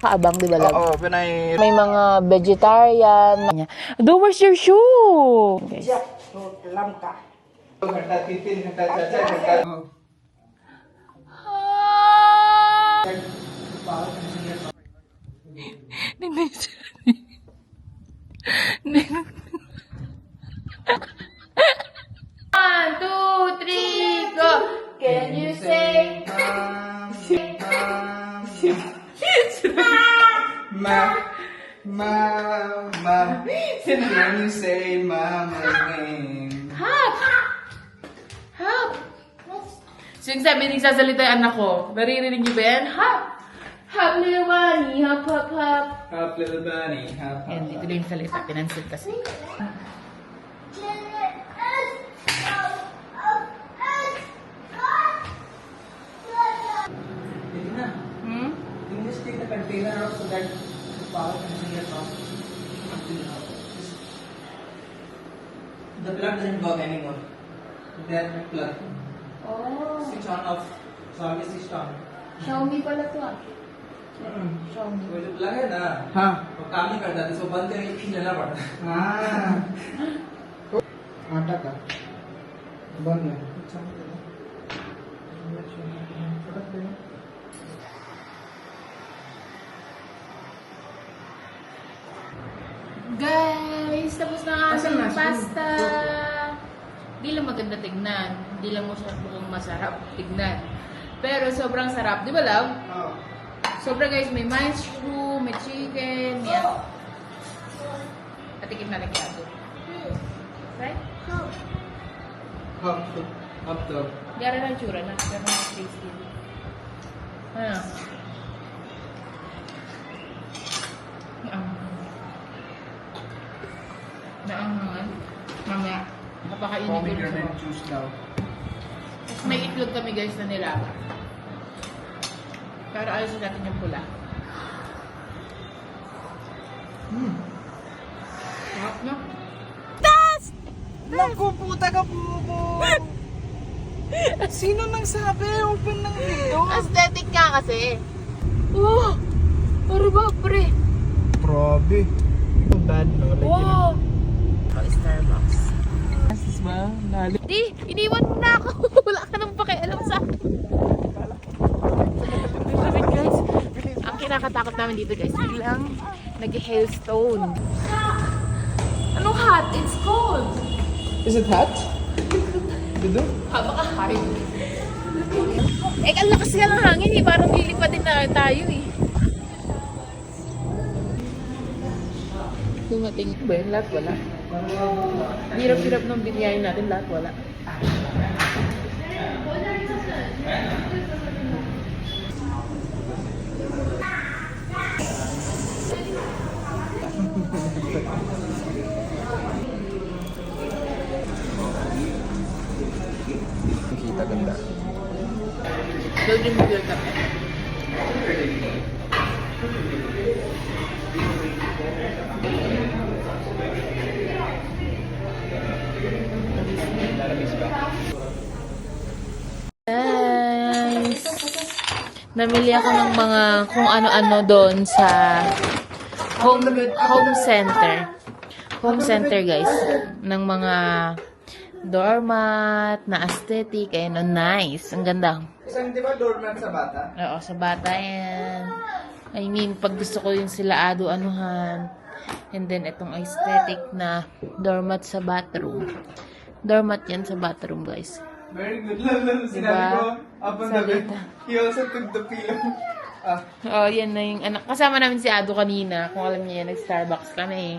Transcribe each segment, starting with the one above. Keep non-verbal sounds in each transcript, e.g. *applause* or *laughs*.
Kaabang, di ba lang? Oo, pinay... May mga vegetarian. Do, where's your shoe? Handa... One, two, three, go! Can you say? *laughs* Ma, ma, ma, can you say mama's name? Hop! Hop! So yung sabi ng sasalita yung anak ko, naririnig niyo ba yan? Hop! Hop, little bunny, hop, hop, hop. Hop, little bunny, hop, hop, Yan, dito lang yung salita, pinansin kasi. Container out so that the power can see it off. The plug doesn't work anymore. That plug. Oh, Switch on off. So always switched on. Xiaomi pala to ah. वो जो प्लग है ना हाँ वो काम नहीं करता तो बंद करके खींचना पड़ता हाँ आटा का बंद है Guys, tapos na nga ng pasta. Di lang maganda tignan. Di lang mo siya mukhang masarap tignan. Pero sobrang sarap. Di ba, love? Oo. Sobra guys, may mushroom, may chicken, may... Patikim na lang yung Right? Hop, hop, hop, hop. Gara na yung tsura na. Gara na yung tasty. Ano? Napakainit ko rin mga. juice daw Tapos may itlog kami guys na nilaga. Pero ayos natin yung pula. Hmm Sarap na. Naku, puta ka po Sino nang sabi? Open ng window. Aesthetic ka kasi. Oh! Pero ba, pre? Grabe. Bad no? Wow! Starbucks. Is ba? Lalo. Di, iniwan mo na ako. *laughs* Wala ka nang pakialam sa akin. Lamig guys. Ang kinakatakot namin dito guys, biglang nag-hailstone. Anong hot? It's cold. Is it hot? Dito? Ha, baka hot. Eh, ang lakas nga ng hangin eh. Parang lilipad din na tayo eh. Dumating ba yun? Lahat wala. Hirap-hirap ng binyayin natin. Lahat wala. Kita ganda. Golden Mobile kami. Namili ako ng mga kung ano-ano doon sa home home center. Home center guys ng mga doormat na aesthetic ayun oh, nice. Ang ganda. Isang di ba doormat sa bata? Oo, sa bata yan. I mean, pag gusto ko yung sila ado anuhan. And then, itong aesthetic na doormat sa bathroom. Doormat yan sa bathroom, guys. Very good. *laughs* Lalo, sinabi Diba? ko, up on the bed. He also took the pillow. *laughs* Ah, Oo, yan na yung anak. Kasama namin si Ado kanina. Kung alam niya yan, nag-Starbucks kami.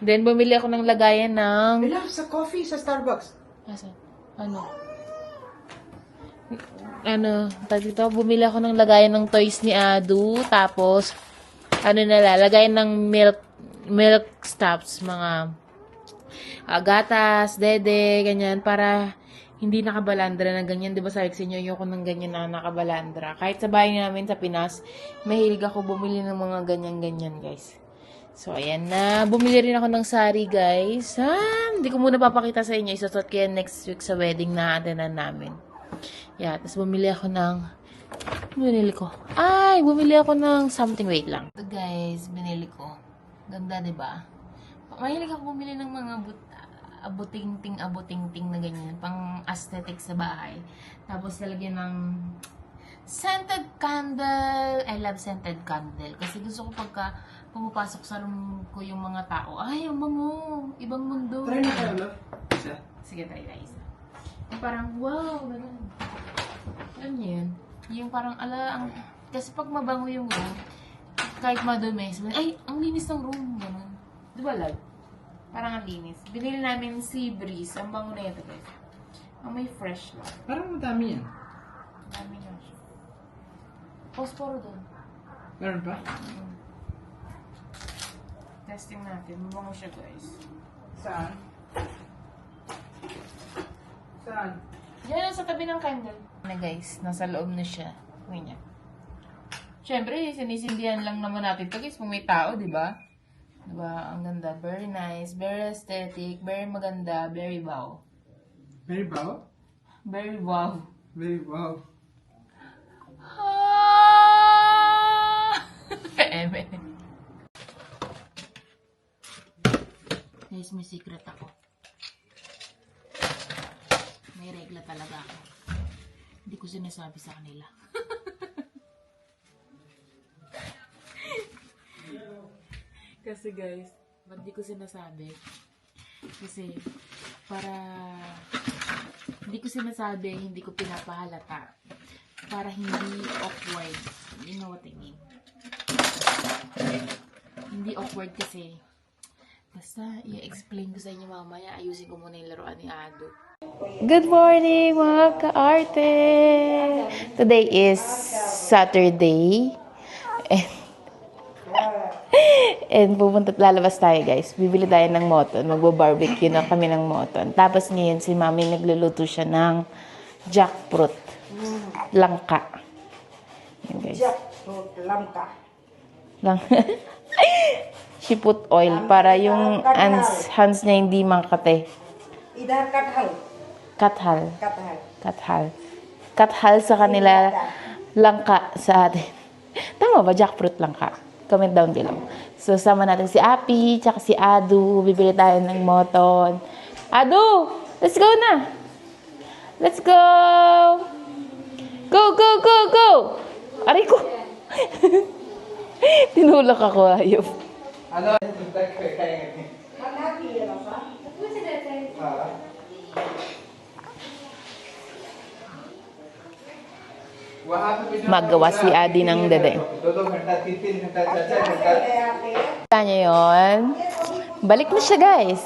Then, bumili ako ng lagayan ng... Love sa coffee sa Starbucks. Asan? Ano? Ano, tawag dito, bumili ako ng lagayan ng toys ni Adu, tapos, ano na lagayan ng milk, milk stops, mga ah, gatas, dede, ganyan, para hindi nakabalandra na ganyan. Di ba sabi ko sa inyo, ayoko ng ganyan na nakabalandra. Kahit sa bahay namin sa Pinas, mahilig ako bumili ng mga ganyan-ganyan, guys. So, ayan na. Bumili rin ako ng sari, guys. Ha? Hindi ko muna papakita sa inyo. Isusot ko yan next week sa wedding na atinan namin. Yeah, tapos bumili ako ng Binili ko. Ay, bumili ako ng something. Wait lang. Ito guys, binili ko. Ganda, ba? Mahilig ako bumili ng mga but abuting-ting, abuting-ting na ganyan. Pang aesthetic sa bahay. Tapos lalagyan ng scented candle. I love scented candle. Kasi gusto ko pagka pumapasok sa room ko yung mga tao. Ay, ang bango. Ibang mundo. Try na tayo, love. Isa. Sige, try na isa. Yung parang, wow, ganun. Alam niyo yun? Yung parang, ala, ang, kasi pag mabango yung room, kahit madumi, sabihin, ay, ang linis ng room, ganun. Di ba, love? Parang ang linis. Binili namin sea breeze. Ang bango na ito, guys. Ang may fresh lang. Parang madami yan. Dami niya siya. Posporo doon. Meron pa? Testing natin. Mabango siya, guys. Saan? Saan? Yan, sa tabi ng candle. Na guys, nasa loob na siya. Ganyan. Siyempre, sinisindihan lang naman natin ito guys kung may tao, di ba? Di ba? Ang ganda. Very nice. Very aesthetic. Very maganda. Very wow. Very wow? Very wow. Very wow. Ah! *laughs* Eme. Guys, may secret ako. May regla talaga ako. Hindi ko sinasabi sa kanila. *laughs* Kasi guys, ba't di ko sinasabi? Kasi, para hindi ko sinasabi, hindi ko pinapahalata. Para hindi awkward. You know what I mean? Hindi awkward kasi. Basta, i-explain ko sa inyo mamaya. Ayusin ko muna yung laruan ni Ado. Good morning, mga ka-arte! Today is Saturday. And, and pupunta, lalabas tayo guys. Bibili tayo ng moton. Magbo-barbecue na kami ng moton. Tapos ngayon, si mami nagluluto siya ng jackfruit. Langka. Yan guys. Lamka. Lang. *laughs* She put oil para yung hands, hands niya hindi makate. Idhar kathal. Kathal. Kathal. Kathal. Kathal sa kanila, langka sa atin. *laughs* Tama ba? Jackfruit langka. Comment down below. So, sama natin si Api, tsaka si Adu. Bibili tayo ng moton. Adu! Let's go na! Let's go! Go, go, go, go! Aray ko! *laughs* Tinulak ako, ayop. Ano? Kaya magawa si Adi ng dede. Kanya yon. Balik na siya, guys.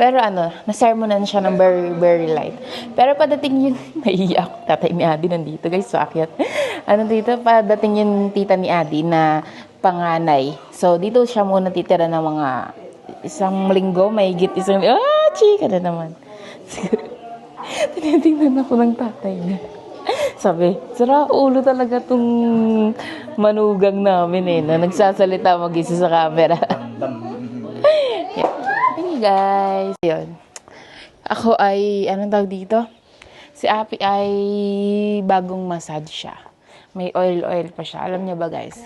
Pero ano, nasermonan siya ng very, very light. Pero padating yun, *laughs* naiiyak. Tatay ni Adi nandito, guys. So, akyat. Ano dito, padating yung tita ni Adi na panganay. So, dito siya muna titira ng mga isang linggo, may mahigit isang... Ah, chika na naman. *laughs* Tinitingnan ako ng tatay niya. Sabi, sira ulo talaga tong manugang namin eh, na nagsasalita mag-isa sa camera. *laughs* Hey guys. Yun. Ako ay, anong tawag dito? Si Api ay bagong massage siya. May oil-oil pa siya. Alam niyo ba guys?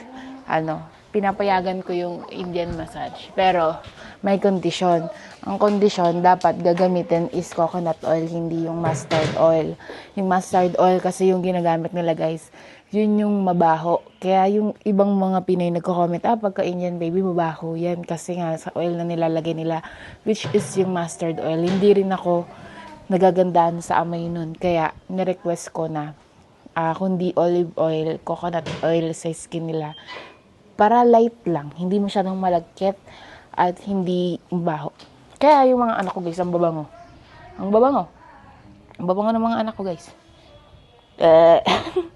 Ano, pinapayagan ko yung Indian massage. Pero, may kondisyon. Ang kondisyon, dapat gagamitin is coconut oil, hindi yung mustard oil. Yung mustard oil kasi yung ginagamit nila guys, yun yung mabaho. Kaya yung ibang mga Pinoy nagko-comment, ah, pagka Indian baby, mabaho yan. Kasi nga, sa oil na nilalagay nila, which is yung mustard oil. Hindi rin ako nagagandaan sa amoy nun. Kaya, nirequest ko na, ah, kundi olive oil, coconut oil sa skin nila. Para light lang, hindi masyadong malagkit at hindi mabaho. Kaya yung mga anak ko guys, ang babango. Ang babango. Ang babango ng mga anak ko guys. Eh. *laughs*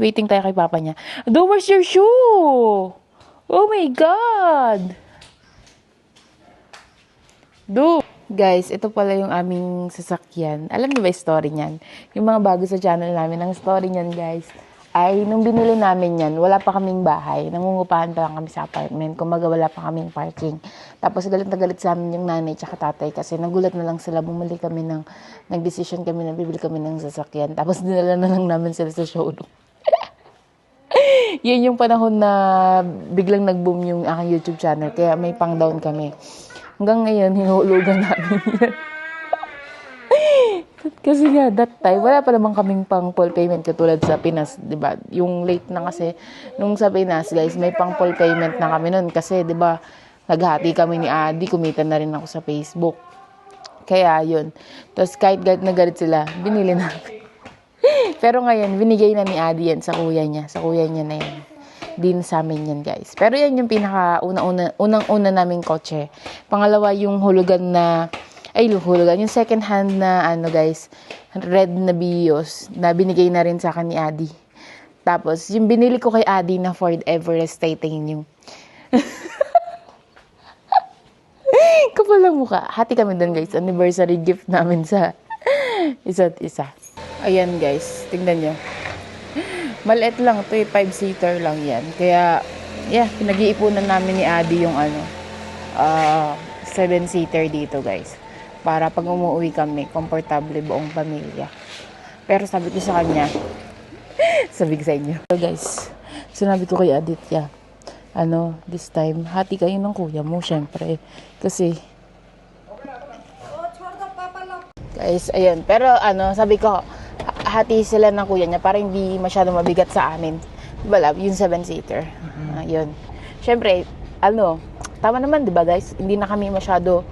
Waiting tayo kay papa niya. Do, where's your shoe? Oh my God! Do! Guys, ito pala yung aming sasakyan. Alam niyo ba yung story niyan? Yung mga bago sa channel namin, ang story niyan guys, ay nung binili namin yan, wala pa kaming bahay. Nangungupahan pa lang kami sa apartment. Kumaga wala pa kaming parking. Tapos galit na galit sa amin yung nanay tsaka tatay kasi nagulat na lang sila. Bumili kami ng, nag-decision kami na bibili kami ng sasakyan. Tapos dinala na lang namin sila sa showroom. *laughs* Yun yung panahon na biglang nag-boom yung aking YouTube channel. Kaya may pang down kami. Hanggang ngayon, hinuhulugan namin *laughs* yan. Kasi nga, that time, wala pa naman kaming pang full payment katulad sa Pinas, di ba? Yung late na kasi, nung sa Pinas, guys, may pang full payment na kami nun. Kasi, di ba, naghati kami ni Adi, kumita na rin ako sa Facebook. Kaya, yun. Tapos, kahit galit na sila, binili namin. *laughs* Pero ngayon, binigay na ni Adi yan sa kuya niya. Sa kuya niya na yan. Din sa amin yan, guys. Pero yan yung pinaka una-una, unang-una naming kotse. Pangalawa, yung hulugan na, ay, hulugan, yung second hand na, ano guys, red na Vios, na binigay na rin sa akin ni Adi. Tapos, yung binili ko kay Adi na Ford Everest titanium. *laughs* Kapal ang mukha. Hati kami doon, guys. Anniversary gift namin sa isa't isa. Ayan, guys. Tingnan nyo. Maliit lang to eh. Five-seater lang yan. Kaya, yeah, pinag-iipunan namin ni Adi yung ano, ah, seven-seater dito, guys. Para pag umuwi kami, komportable buong pamilya. Pero sabi ko sa kanya, *laughs* sabi ko sa inyo. So guys, sinabi ko kay Aditya, ano, this time, hati kayo ng kuya mo, syempre. Kasi, guys, ayun. Pero ano, sabi ko, ha- hati sila ng kuya niya para hindi masyado mabigat sa amin. Diba, love? Yung seven-seater. Ah, yun. Syempre, ano, tama naman, di ba guys? Hindi na kami masyado,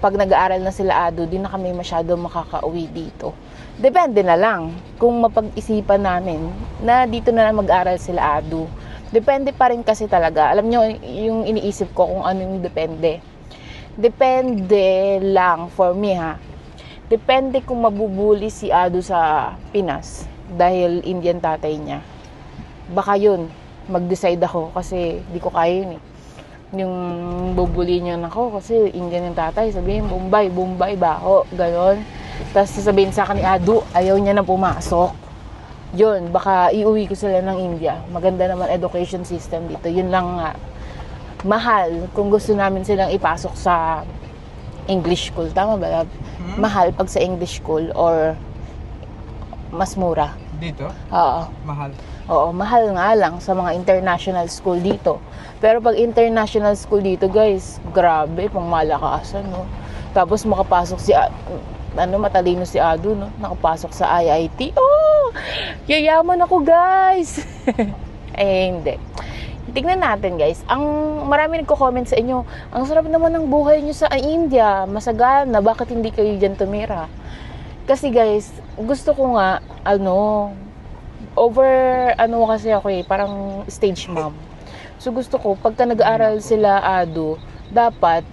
pag nag-aaral na sila ado, di na kami masyado makakauwi dito. Depende na lang kung mapag-isipan namin na dito na lang mag-aral sila ado. Depende pa rin kasi talaga. Alam nyo, yung iniisip ko kung ano yung depende. Depende lang for me ha. Depende kung mabubuli si Ado sa Pinas dahil Indian tatay niya. Baka yun, mag-decide ako kasi di ko kaya yun eh. Yung bubuli niya ako kasi Indian yung tatay, sabihin Bombay, Bombay, baho, ganon. Tapos sasabihin sa akin ni Ado, ayaw niya na pumasok. Yun, baka iuwi ko sila ng India. Maganda naman education system dito. Yun lang nga. Mahal kung gusto namin silang ipasok sa English school. Tama ba? Love? Mahal pag sa English school or mas mura. Dito? Oo. Mahal. Oo, mahal nga lang sa mga international school dito. Pero pag international school dito, guys, grabe, pang malakasan, no? Tapos makapasok si, ano, matalino si Ado, no? Nakapasok sa IIT. Oh! Yayaman ako, guys! *laughs* eh, hindi. Tingnan natin, guys. Ang marami nagko-comment sa inyo, ang sarap naman ng buhay nyo sa India. Masagana. Bakit hindi kayo dyan tumira? Kasi, guys, gusto ko nga, ano, over, ano kasi ako eh, parang stage mom. So gusto ko, pagka nag-aaral sila ado, dapat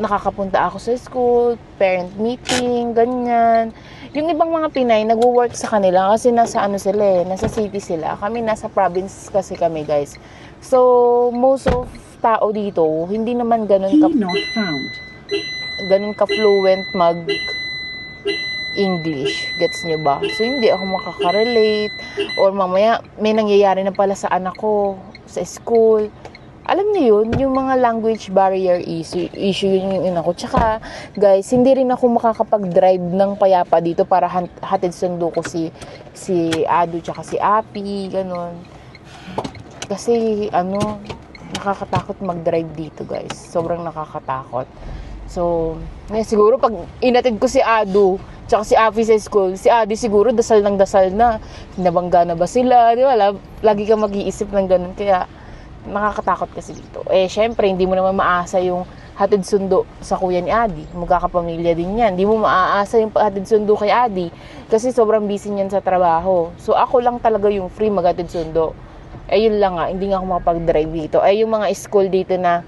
nakakapunta ako sa school, parent meeting, ganyan. Yung ibang mga Pinay, nagwo-work sa kanila kasi nasa ano sila eh, nasa city sila. Kami nasa province kasi kami guys. So, most of tao dito, hindi naman ganun ka, ganun ka-fluent mag English. Gets nyo ba? So, hindi ako makaka-relate. Or mamaya, may nangyayari na pala sa anak ko sa school. Alam niyo yun, yung mga language barrier issue, issue yun yung ina ko. Tsaka, guys, hindi rin ako makakapag-drive ng payapa dito para hatid sundo ko si, si Ado tsaka si Api, ganun. Kasi, ano, nakakatakot mag-drive dito, guys. Sobrang nakakatakot. So, eh, siguro pag inatid ko si Ado, tsaka si Afi sa school, si Adi siguro dasal ng dasal na. Nabangga na ba sila? Di ba? Lag- Lagi kang mag-iisip ng ganun. Kaya, nakakatakot kasi dito. Eh, syempre, hindi mo naman maasa yung hatid sundo sa kuya ni Adi. Magkakapamilya din yan. Hindi mo maaasa yung hatid sundo kay Adi. Kasi sobrang busy niyan sa trabaho. So, ako lang talaga yung free maghatid sundo. Eh, yun lang nga. Hindi nga ako makapag-drive dito. Eh, yung mga school dito na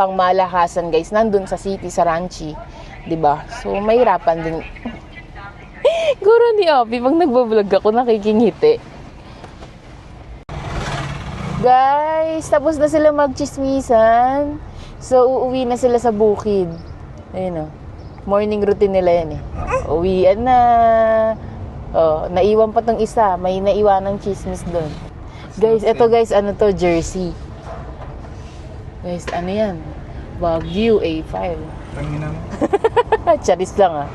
pangmalakasan guys, nandun sa city, sa Ranchi. ba So, mahirapan din. *laughs* Guro ni Obi, pag nagbablog ako, nakikingiti. Guys, tapos na sila magchismisan. So, uuwi na sila sa bukid. Ayun o. Morning routine nila yan eh. Uwian na. Oh, naiwan pa tong isa. May naiwan ng chismis doon. Guys, eto guys, ano to, jersey. Guys, ano yan? Wagyu A5. Tangina mo. *laughs* Charis lang ah.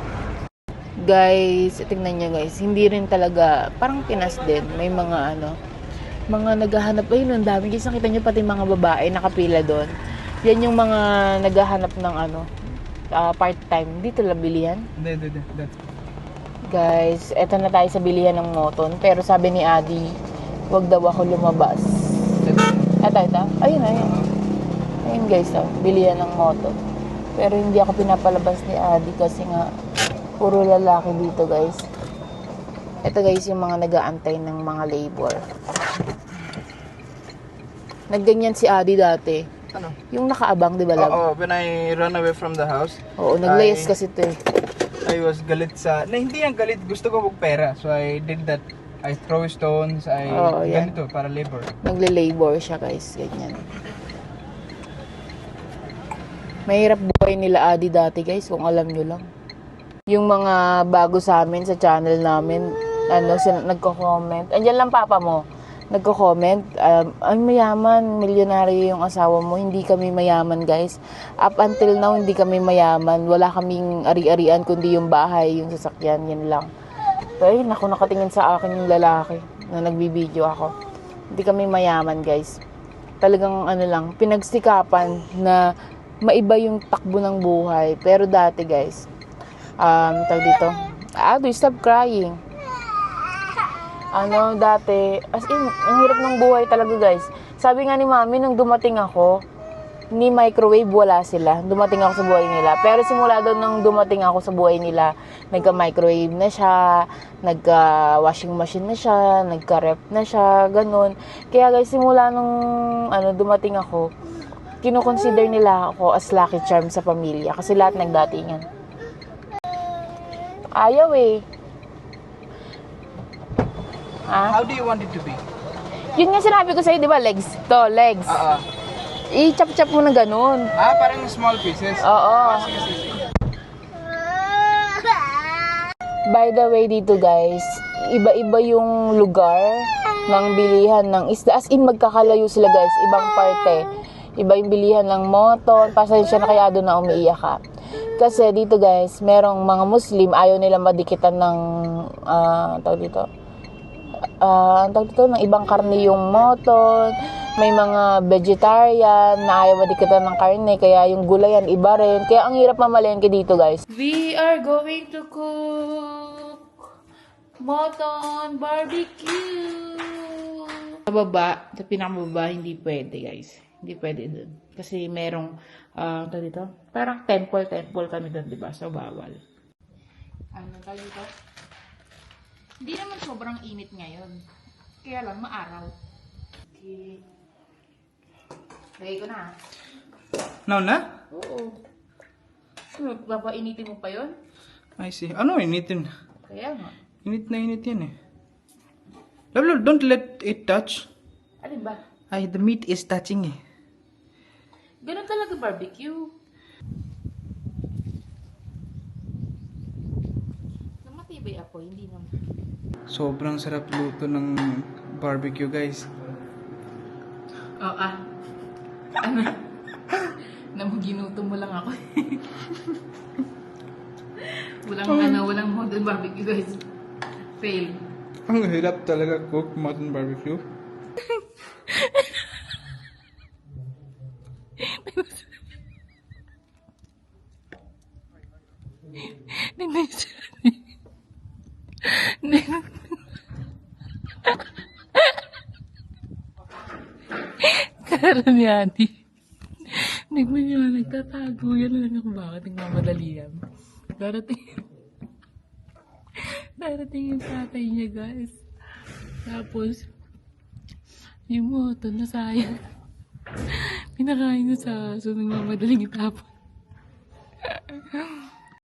Guys, tingnan nyo guys, hindi rin talaga, parang Pinas din, may mga ano, mga naghahanap, ayun, ang dami guys, nakita nyo pati mga babae nakapila doon. Yan yung mga naghahanap ng ano, ah, part-time. Dito lang bilihan. Hindi, hindi, hindi. Guys, eto na tayo sa bilihan ng moton. Pero sabi ni Adi, wag daw ako lumabas. Eto, eto. Ayun, ayun. Ayun guys, oh, bilihan ng moton. Pero hindi ako pinapalabas ni Adi kasi nga, puro lalaki dito guys. Ito guys, yung mga nag-aantay ng mga labor. Nagganyan si Adi dati. Ano? Yung nakaabang, di ba? love? Oo, when I run away from the house, Oo, naglayas Ay. kasi to eh. I was galit sa... Na, hindi yan galit. Gusto ko magpera. So I did that. I throw stones. I... Oo. Ganito, para labor. Nagle-labor siya guys, ganyan. Mahirap buhay nila Adi dati guys, kung alam nyo lang. Yung mga bago sa amin sa channel namin, ano, sila, nagko-comment. Andiyan lang papa mo. Nagko-comment, um, ay mayaman, milyonaryo yung asawa mo. Hindi kami mayaman guys. Up until now, hindi kami mayaman. Wala kaming ari-arian, kundi yung bahay, yung sasakyan, yan lang. Ay, naku, nakatingin sa akin yung lalaki na nagbibideo ako. Hindi kami mayaman, guys. Talagang ano lang, pinagsikapan na maiba yung takbo ng buhay. Pero dati, guys, um, tawag dito, Ado, stop crying. Ano, dati, as in, ang hirap ng buhay talaga, guys. Sabi nga ni mami, nung dumating ako, ni microwave wala sila. Dumating ako sa buhay nila. Pero simula doon nung dumating ako sa buhay nila, nagka-microwave na siya, nagka-washing machine na siya, nagka-rep na siya, ganun. Kaya guys, simula nung ano, dumating ako, kinoconsider nila ako as lucky charm sa pamilya kasi lahat nagdatingan. Ayaw eh. Ah, How do you want it to be? yun nga sinabi ko sa'yo, di ba? Legs. To, legs. Ah, ah. I-chop-chop mo na ganun. Ah, parang small pieces. Oo. Ah, sige, sige, sige. By the way dito guys, iba-iba yung lugar ng bilihan ng isda. As in magkakalayo sila guys, ibang parte. Iba yung bilihan ng moton. Pasensya na kaya doon na umiiyak ka. Kasi dito guys, merong mga Muslim, ayaw nila madikitan ng, ah, tawag dito, ah, ang tawag dito, ng ibang karne yung moton. May mga vegetarian na ayaw madikitan ng karne, kaya yung gulayan iba rin. Kaya ang hirap mamalengke dito guys. We are going to cook Moton barbecue. Sa baba, sa pinakababa, hindi pwede guys. Hindi pwede dun. Kasi merong, uh, dito, parang temple, temple kami dun, di ba? So, bawal. Ano tawag dito? Hindi naman sobrang init ngayon. Kaya lang, maaraw. Okay. Lagay ko na. Now na? Oo. Ano, papainitin mo pa yon? I see. Ano initin? Kaya nga. Init na init yan eh. Love, love, don't let it touch. Alin ba? Ay, the meat is touching eh. Ganun talaga barbecue. Namatibay ako, hindi naman. Sobrang sarap luto ng barbecue, guys. Oo ah. Ano? *laughs* Namuginuto mo lang ako. *laughs* walang ano, walang modern barbecue guys. Fail. Ang hirap talaga cook mutton barbecue. *laughs* Kara ni Ate. Niya nagtatago. Yan lang ako bakit nagmamadali yan. Darating. Darating yung tatay niya guys. Tapos, yung moto na sayang. Pinakain niya sa aso ng mamadaling itapon.